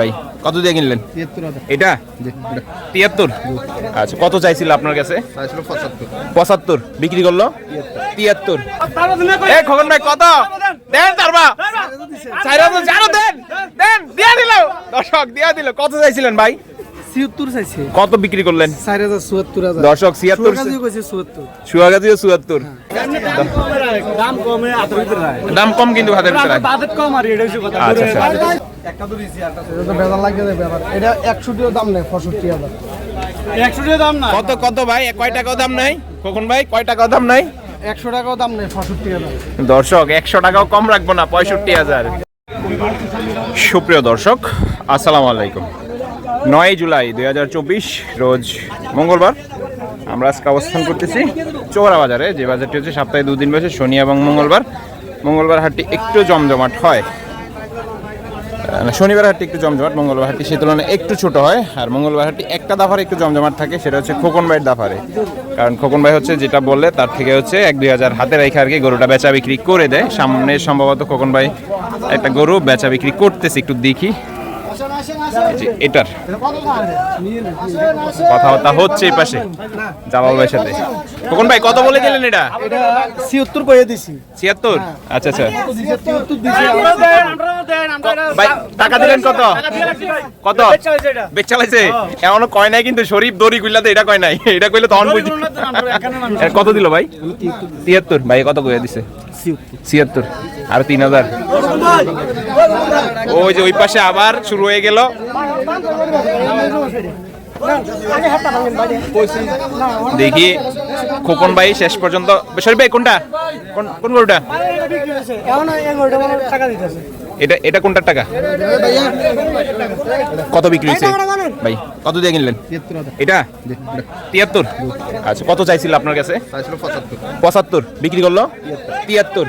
ভাই কত দিয়ে কিনলেন? এটা? তিয়াত্তর? আচ্ছা কত চাইছিল আপনার কাছে? পঁচাত্তর। বিক্রি করল? তিয়াত্তর। এ খগন ভাই কত? দেন তারবা চাইরা তো দেন। দেন দিয়া দিল। দর্শক দিয়া দিল। কত চাইছিলেন ভাই? ছিয়াত্তর চাইছে। কত বিক্রি করলেন? চার হাজার চুয়াত্তর হাজার। দর্শক ছিয়াত্তর সুয়াগাজিও চুয়াত্তর। দাম কমে কিন্তু হাতের ভিতরে কম আর এটা আচ্ছা এটা তো বেজার লাগে যাবে আবার এটা একশোটিও দাম নেই পঁয়ষট্টি হাজার। একশো দাম না কত কত ভাই? কয় টাকাও দাম নাই? কখন ভাই কয় টাকাও দাম নাই? একশো টাকাও দাম নেই পঁয়ষট্টি হাজার। দর্শক একশো টাকাও কম রাখব না পঁয়ষট্টি হাজার। সুপ্রিয় দর্শক আসসালামু আলাইকুম। নয় জুলাই দু হাজার চব্বিশ, রোজ মঙ্গলবার। আমরা আজকে অবস্থান করতেছি চৌরা বাজারে যে বাজারটি হচ্ছে সপ্তাহে দুদিন বসে শনি এবং মঙ্গলবার। মঙ্গলবার হাটটি একটু জমজমাট হয়। শনিবার হাটটি একটু জমজমাট, মঙ্গলবার হাটটি সে তুলনায় একটু ছোট হয়। আর মঙ্গলবার হাটটি একটা দাফারে একটু জমজমাট থাকে, সেটা হচ্ছে খোকন ভাইয়ের দাফারে। কারণ খোকন ভাই হচ্ছে যেটা বললে, তার থেকে হচ্ছে এক দুই হাজার হাতে রেখে আর কি গরুটা বেচা বিক্রি করে দেয়। সামনে সম্ভবত খোকন ভাই একটা গরু বেচা বিক্রি করতেছে, একটু দেখি। এটার কথাবার্তা হচ্ছে এই পাশে জালাল ভাইয়ের সাথে। খোকন ভাই কত বলে দিলেন এটা? ছিয়াত্তর কয়ে দিছি। ছিয়াত্তর? আচ্ছা আচ্ছা। ভাই টাকা দিলেন কত? কত? এমন কয় নাই কিন্তু শরীফ দড়ি গুলাতে এটা কয় নাই। এটা কইলে তখন বুঝি কত দিল ভাই? তিয়াত্তর। ভাই কত কইয়া দিছে? ছিয়াত্তর আর তিন হাজার। ওই যে ওই পাশে আবার শুরু হয়ে গেল। দেখি খোকন ভাই শেষ পর্যন্ত শরীফ ভাই কোনটা? কোন- কোন গরুটা? টাকা দিতেছে। এটা এটা কোনটার টাকা? কত বিক্রি হয়েছে? ভাই কত দিয়ে কিনলেন? এটা? তিয়াত্তর। আচ্ছা কত চাইছিল আপনার কাছে? পঁচাত্তর। বিক্রি করল? তিয়াত্তর।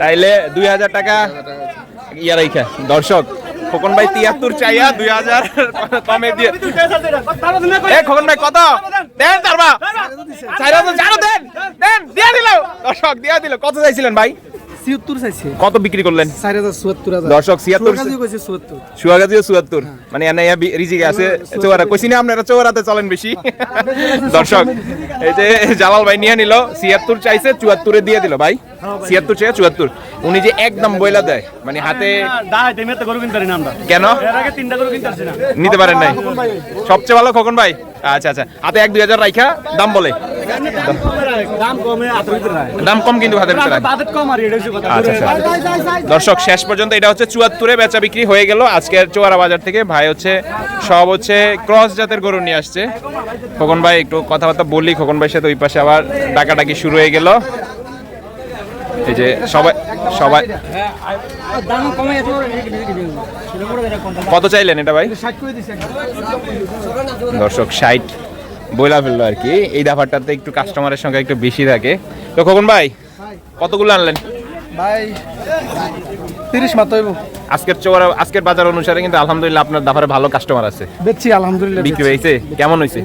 তাইলে দুই হাজার টাকা ইয়া রাইখা। দর্শক খোকন ভাই তিয়াত্তর চাইয়া দুই হাজার কমে দিয়ে এ খোকন ভাই কত? দেন তারবা চাইরা তো জানো দেন। দেন দিয়া দিল। দর্শক দিয়া দিল। কত চাইছিলেন ভাই? ছিয়াত্তর চাইছে। কত বিক্রি করলেন? চার হাজার চুয়াত্তর হাজার। দর্শক ছিয়াত্তর সুয়াগাজিও চুয়াত্তর। মানে এনে রিজিকে আছে। চৌরা কইছি না আপনারা চৌরাতে চলেন বেশি। দর্শক এই যে জালাল ভাই নিয়ে নিল ছিয়াত্তর চাইছে চুয়াত্তরে দিয়ে দিল ভাই। ছিয়াত্তর চাই চুয়াত্তর। উনি যে একদম বইলা দেয় মানে হাতে কেন? নিতে পারেন নাই। সবচেয়ে ভালো খোকন ভাই? আচ্ছা আচ্ছা। হাতে এক দুই হাজার রাইখা দাম বলে। দাম কমে কিন্তু হাতের ভিতরে আচ্ছা আচ্ছা। দর্শক শেষ পর্যন্ত এটা হচ্ছে চুয়াত্তরে বেচা বিক্রি হয়ে গেল। আজকের চোয়ারা বাজার থেকে ভাই হচ্ছে সব হচ্ছে ক্রস জাতের গরু নিয়ে আসছে। খোকন ভাই একটু কথাবার্তা বললি। খোকন ভাই সাথে ওই পাশে আবার ডাকাডাকি শুরু হয়ে গেল। এই যে সবাই সবাই কত চাইলেন এটা ভাই? দর্শক ষাট বইলা ফেলল আর কি। এই ব্যাপারটাতে একটু কাস্টমারের সংখ্যা একটু বেশি থাকে। তো খোকন ভাই, কতগুলো আনলেন? ভাই, তিরিশ মাত্র আজকের চোয়ারা আজকের বাজার অনুসারে কিন্তু আলহামদুলিল্লাহ আপনার দাফারে ভালো কাস্টমার আছে। বেচছি আলহামদুলিল্লাহ বিক্রি হয়েছে? কেমন হয়েছে?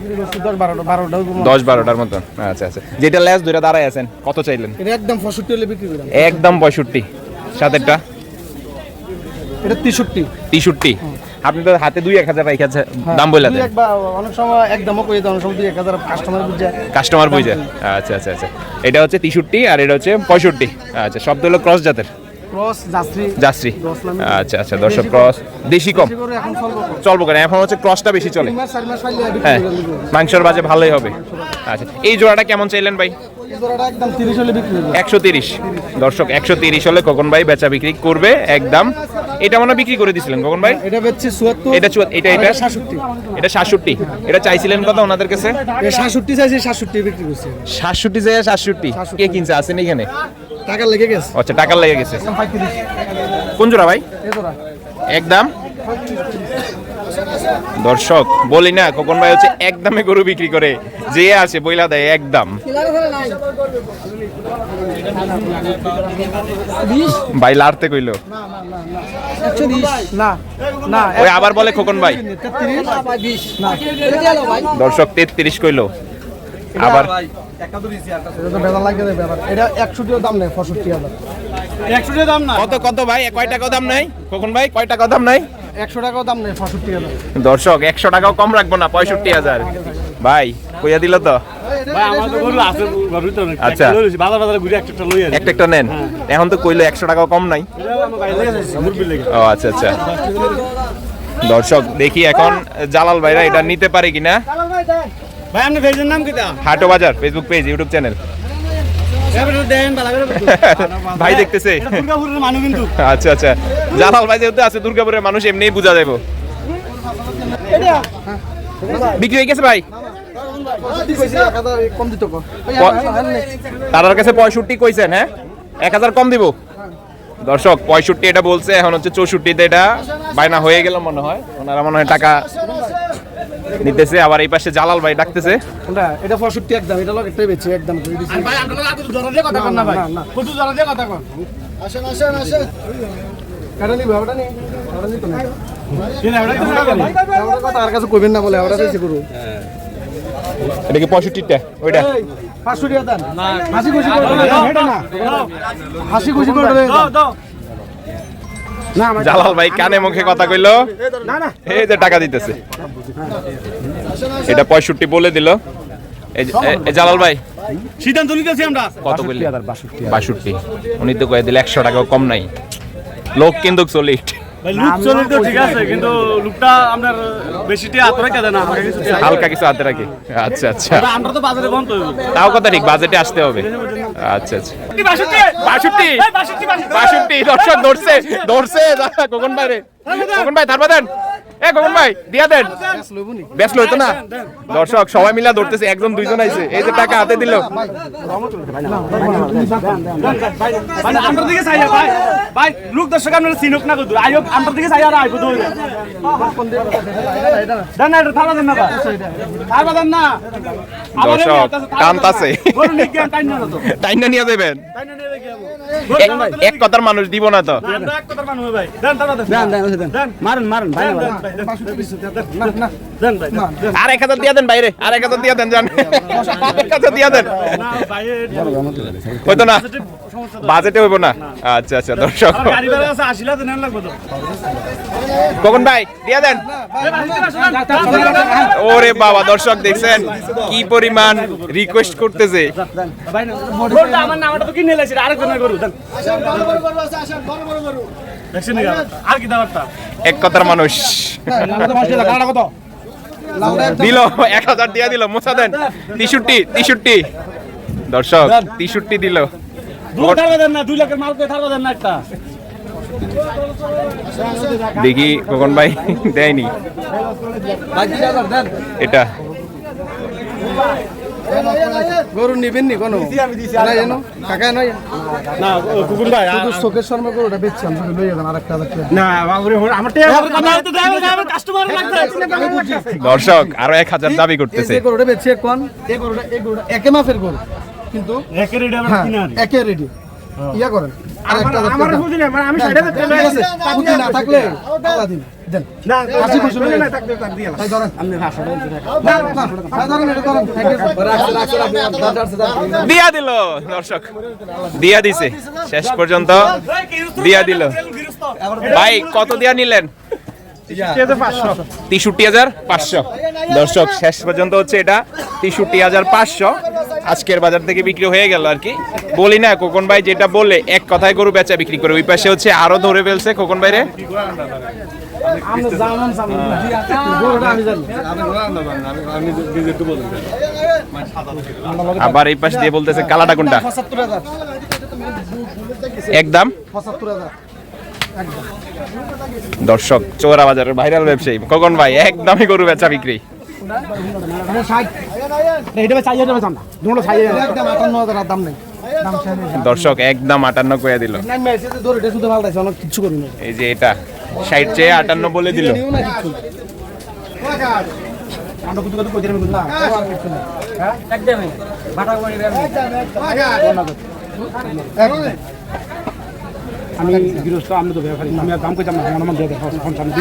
দশ বারোটার মতন। আচ্ছা আচ্ছা। যেটা ল্যাস দুইটা দাঁড়ায় আছেন কত চাইলেন? এটা একদম পঁয়ষট্টি হলে বিক্রি করলাম। একদম পঁয়ষট্টি। সাতেরটা? এটা তেষট্টি। তেষট্টি। আপনি তো হাতে দুই এক হাজার রেখেছে দাম বলে দেন। অনেক সময় একদমও দেয় অনেক সময় দুই এক হাজার কাস্টমার বুঝে কাস্টমার বুঝে আচ্ছা আচ্ছা আচ্ছা। এটা হচ্ছে তেষট্টি আর এটা হচ্ছে পঁয়ষট্টি। আচ্ছা শব্দ হলো ক্রস জাতের। নামে আচ্ছা আচ্ছা দর্শক ক্রস দেশি কম। চলবো। কেন? এখন হচ্ছে ক্রসটা বেশি চলে। হ্যাঁ মাংসর বাজে ভালোই হবে। আচ্ছা এই জোড়াটা কেমন চাইলেন ভাই? একশো তিরিশ। দর্শক একশো তিরিশ হলে কখন ভাই বেচা বিক্রি করবে একদম। এটা মনে বিক্রি করে দিছিলেন কখন ভাই? এটা বেচছি চুয়াত্তর এটা এটা এটা? সাতষট্টি। এটা সাতষট্টি। এটা চাইছিলেন কত ওনাদের কাছে? সাতষট্টি চাইছি সাতষট্টি বিক্রি করছে। সাতষট্টি যায় সাতষট্টি। কে কিনছে? আছেন এখানে। টাকা লেগে গেছে। আচ্ছা টাকার লেগে গেছে। কোন জোড়া ভাই? একদম দর্শক বলি না খোকন ভাই হচ্ছে একদমে গরু বিক্রি করে। যে আছে বইলা দেয় একদম ভাই লাড়তে কইলো। না না ওই আবার বলে খোকন ভাই। দর্শক তেত্রিশ কইলো। আবার এটা একশোটিও দাম নেই পঁয়ষট্টি হাজার। একশো দাম না কত কত ভাই? কয় টাকা দাম নাই? কখন ভাই কয় টাকা দাম নাই? একশো টাকাও দাম নেই পঁয়ষট্টি হাজার। দর্শক একশো টাকাও কম রাখব না পঁয়ষট্টি হাজার। ভাই কইয়া দিল তো? আচ্ছা। বাজার বাজারে ঘুরে একটা একটা লই আসি একটা একটা নেন এখন তো কইলো একশো টাকাও কম নাই। ও আচ্ছা আচ্ছা। দর্শক দেখি এখন জালাল ভাইরা এটা নিতে পারে কিনা। ভাই আপনি ভেজের নাম কিটা হাটো বাজার ফেসবুক পেজ ইউটিউব চ্যানেল ভাই দেখতেছে। দুর্গাপুরের মানুষ কিন্তু। আচ্ছা আচ্ছা। জালাল ভাই যেহেতু আছে দুর্গাপুরের মানুষ এমনিই বোঝা যাব বিক্রি হয়ে গেছে ভাই? তার কাছে পঁয়ষট্টি কইছেন হ্যাঁ? এক হাজার কম দিব। দর্শক পঁয়ষট্টি এটা বলছে এখন হচ্ছে চৌষট্টিতে এটা বায়না হয়ে গেল মনে হয়। ওনারা মনে হয় টাকা নিতেছে আবার এই পাশে জালাল ভাই ডাকতেছে। এটা পঁয়ষট্টি একদম এটা লোক একটাই একদম। আসেন আসেন আসেন। নিবি ওটা নেই ওটা নিতো আর কাছে কইবেন না বলে ওটা চাইছে করু এটা কি পঁয়ষট্টিটা? ওইটা। পাঁচশো টাকা দেন। হাসি খুশি করে দেন এটা না। হাসি খুশি করে দাও দাও। না আমার জালাল ভাই কানে মুখে কথা কইলো? না না। এই যে টাকা দিতেছে। এটা পঁয়ষট্টি বলে দিল। জালাল ভাই। সিদ্ধান্ত নিতেছি আমরা। কত বললি বাষট্টি উনি তো কয়ে দিল একশো টাকাও কম নাই। লোক কিন্তু ভাই লুক চলে তো ঠিক আছে কিন্তু লুকটা আপনার বেশিটি আতরে কেদে না আমাকে কিছু দেয়া- হালকা কিছু হাতে রাখি। আচ্ছা আচ্ছা। আমরা তো বাজারে বন্ধ তাও কথা ঠিক বাজেটে আসতে হবে। আচ্ছা আচ্ছা। বাষট্টি বাষট্টি। বাষট্টি। দর্শক ধরছে ধরছে। কখন ভাই রে। ভাই তারপর দেন এ দর্শক সবাই মিলা ধরতেছে একজন দুইজন আইছে এই যে টাকা হাতে দিল ভাই দিকে চাই ভাই ভাই দর্শক আপনারা চিনুক না আমরা দিকে চাই আর আইবো দৌড়ে দেন নিয়ে গিয়ে টাইন না তো টাইনা নিয়ে দেবেন টাইন না নিয়ে রেখে যাব। এক- কথার মানুষ দিব না তো আমরা এক কথার মানুষ ভাই দেন দেন দেন দেন দেন মারেন মারেন ভাই আর এক হাজার দিয়া দেন বাইরে আর এক হাজার দিয়া দেন জান এক হাজার দিয়া দেন হইতো না বাজেটে হইব না আচ্ছা আচ্ছা দর্শক কখন ভাই দিয়া দেন ওরে বাবা দর্শক দেখছেন কি পরিমাণ রিকোয়েস্ট করতেছে আমার নামটা তো কিনে লাইছি আরেকজনের গরু দেন দেখছেন নাকি? আর কি এক কথার মানুষ দিল এক হাজার দিয়ে দিল মোছা দেন। তিষট্টি তিষট্টি। দর্শক তিষট্টি দিল। দেখি কখন ভাই দেয়নি। এটা। গরু নিবেন নি কোনো না জানো কাকা নয় না কুকুর ভাই শুধু চোখের শর্মা গরুটা বেচছি আমি লইয়া যান আরেকটা হাজার না আমার আমার কাস্টমার দর্শক আরও এক হাজার দাবি করতেছে। গরুটা বেচছি কোন এই গরুটা এই গরুটা একে মাফের গরু কিন্তু একের রেডি আমার হ্যাঁ কিনা একে রেডি ইয়া করেন আর একটা আমার মানে আমি সাইডে ঠিক আছে, পুঁজি না থাকলে আল্লাহ দিন। দিয়া দিল দর্শক। দিয়া দিছে। শেষ পর্যন্ত দিয়া দিল। ভাই কত দিয়া নিলেন? তেষট্টি হাজার পাঁচশো। দর্শক শেষ পর্যন্ত হচ্ছে এটা তেষট্টি হাজার পাঁচশো। আজকের বাজার থেকে বিক্রি হয়ে গেল আর কি। বলি না খোকন ভাই যেটা বলে এক কথায় গরু বেচা বিক্রি করে। ওই পাশে হচ্ছে আরও ধরে ফেলছে খোকন ভাইরে। আমরা জানান জানান গরুটা আমি জানি। আবার এই পাশ দিয়ে বলতেছে কালাটা কোনটা? একদম দর্শক চোরা বাজারের ভাইরাল ব্যবসায়ী। খোকন ভাই একদমই গরু বেচা বিক্রি। দর্শক একদম আটান্ন করে দিল। এই যে এটা। ষাট চেয়ে আটান্ন বলে দিল। আমরা আমি। গৃহস্থ আমি তো ব্যবসায়ী। আমি আর দাম কইতাম না। আমার নাম দিয়ে দেখো এখন সামনে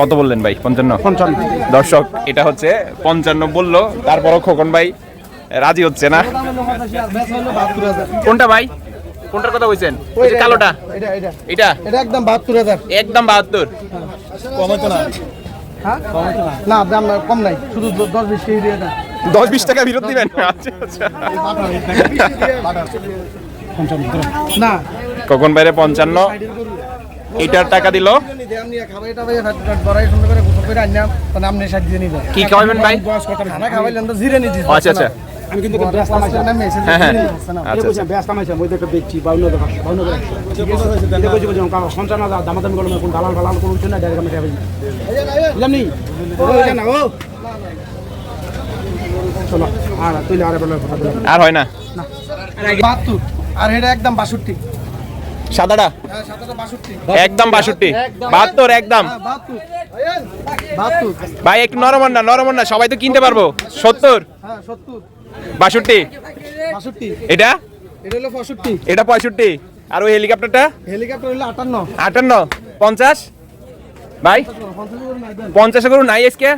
কত বললেন ভাই? পঞ্চান্ন? পঞ্চান্ন। দর্শক এটা হচ্ছে পঞ্চান্ন বলল। তারপরও খোকন ভাই রাজি হচ্ছে না। কোনটা ভাই? কোনটার কথা বলছেন কালোটা। এটা এটা এটা এটা। একদম বাহাত্তর হাজার। একদম বাহাত্তর। হ্যাঁ? না। দাম না, কম নাই। শুধু দ- দশ বিশ কেজি দিয়ে দেন। দশ বিশ টাকা ফেরত দিবেন আচ্ছা আচ্ছা। না। কখন বাইরে? পঞ্চান্ন। এটার টাকা দিল। তো কি খাওয়াবেন ভাই তো আচ্ছা আচ্ছা। আমি কিন্তু ব্যস্ত আমাইছিলাম হ্যাঁ হ্যাঁ। আচ্ছা আচ্ছা। ব্যস্ত ওই দেখে দেখছি বাউন্ন টাকা বাউন্ন টাকা এটা বলছি বলছি কারণ সঞ্চার না দামাদামি করলাম কোন দালাল ফালাল কোনো কিছু না ডাইরেক্ট আমি বুঝলাম নি? না ও? চলো আর তুই আর বেলা কথা বললাম আর হয় না। বাহাত্তর। আর এটা একদম বাষট্টি। সাদাটা? হ্যাঁ একদম বাষট্টি। বাহাত্তর একদম। হ্যাঁ ভাই একটু নরম হন না নরম না সবাই তো কিনতে পারব। সত্তর। হ্যাঁ সত্তর। বাষট্টি? এটা? এটা হলো পঁয়ষট্টি। এটা পঁয়ষট্টি। আর ওই হেলিকপ্টারটা? হেলিকপ্টার হলো আটান্ন। আটান্ন। পঞ্চাশ? ভাই? পঞ্চাশ করুন নাই আজকে?